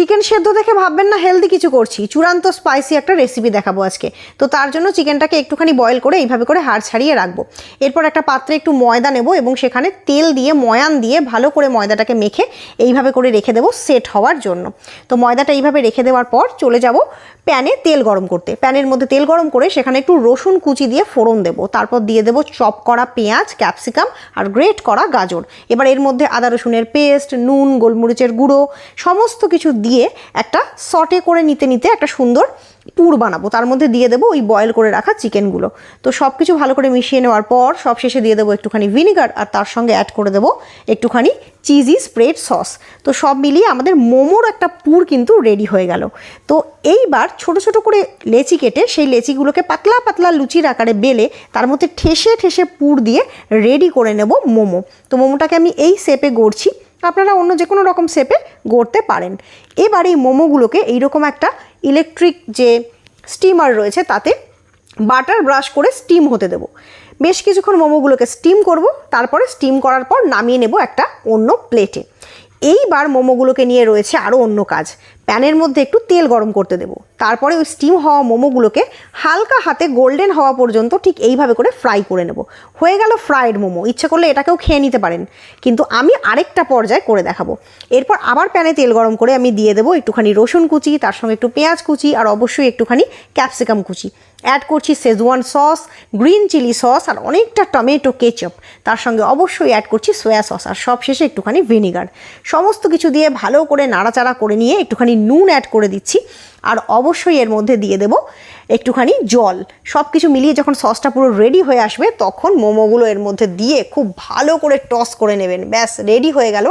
Chicken সেদ্ধ দেখে ভাববেন না হেলদি কিছু করছি। চূড়ান্ত স্পাইসি একটা রেসিপি দেখাবো আজকে। তো তার জন্য চিকেনটাকে একটুখানি বয়েল করে এইভাবে করে হাড় ছাড়িয়ে রাখব। এরপর একটা পাত্রে একটু ময়দা নেব এবং সেখানে তেল দিয়ে, ময়ান দিয়ে ভালো করে ময়দাটাকে মেখে এইভাবে করে রেখে দেবো সেট হওয়ার জন্য। তো ময়দাটা এইভাবে রেখে দেওয়ার পর চলে যাব প্যানে তেল গরম করতে। প্যানের মধ্যে তেল গরম করে সেখানে একটু রসুন কুচি দিয়ে ফোড়ন দেবো। তারপর দিয়ে দেবো চপ করা পেঁয়াজ, ক্যাপসিকাম আর গ্রেট করা গাজর। এবার এর মধ্যে আদা রসুনের পেস্ট নুন, গোলমরিচের গুঁড়ো, সমস্ত কিছু দিয়ে একটা সটে করে নিতে নিতে একটা সুন্দর পুর বানাবো। তার মধ্যে দিয়ে দেবো ওই বয়েল করে রাখা চিকেনগুলো তো সব কিছু ভালো করে মিশিয়ে নেওয়ার পর সব শেষে দিয়ে দেবো একটুখানি ভিনিগার আর তার সঙ্গে অ্যাড করে দেবো একটুখানি চিজি স্প্রেড সস তো সব মিলিয়ে আমাদের মোমোর একটা পুর কিন্তু রেডি হয়ে গেল। তো এইবার ছোট ছোট করে লেচি কেটে সেই লেচিগুলোকে পাতলা পাতলা লুচির আকারে বেলে তার মধ্যে ঠেসে ঠেসে পুর দিয়ে রেডি করে নেব মোমো। তো মোমোটাকে আমি এই শেপে গড়ছি। আপনারা অন্য যে কোনো রকম শেপে গড়তে পারেন। এবার এই মোমোগুলোকে এইরকম একটা ইলেকট্রিক যে স্টিমার রয়েছে, তাতে বাটার ব্রাশ করে স্টিম হতে দেবো। বেশ কিছুক্ষণ মোমোগুলোকে স্টিম করব, তারপরে স্টিম করার পর নামিয়ে নেব একটা অন্য প্লেটে এইবার মোমোগুলোকে নিয়ে রয়েছে আরও অন্য কাজ। প্যানের মধ্যে একটু তেল গরম করতে দেবো। তারপরে ওই স্টিম হওয়া মোমোগুলোকে হালকা হাতে গোল্ডেন হওয়া পর্যন্ত ঠিক এইভাবে করে ফ্রাই করে নেব। হয়ে গেল ফ্রাইড মোমো। ইচ্ছে করলে এটাকেও খেয়ে নিতে পারেন। কিন্তু আমি আরেকটা পর্যায়ে করে দেখাবো। এরপর আবার প্যানে তেল গরম করে আমি দিয়ে দেবো একটুখানি রসুন কুচি, তার সঙ্গে একটু পেঁয়াজ কুচি, আর অবশ্যই একটুখানি ক্যাপসিকাম কুচি। অ্যাড করছি schezwan sauce green chilli sauce আর অনেকটা টমেটো কেচপ তার সঙ্গে অবশ্যই অ্যাড করছি সোয়া সস আর সব শেষে একটুখানি ভিনিগার সমস্ত কিছু দিয়ে ভালো করে নাড়াচাড়া করে নিয়ে একটুখানি নুন অ্যাড করে দিচ্ছি আর অবশ্যই এর মধ্যে দিয়ে দেবো একটুখানি জল। সব কিছু মিলিয়ে যখন সসটা পুরো রেডি হয়ে আসবে, তখন মোমোগুলো এর মধ্যে দিয়ে খুব ভালো করে টস করে নেবেন। ব্যাস রেডি হয়ে গেল।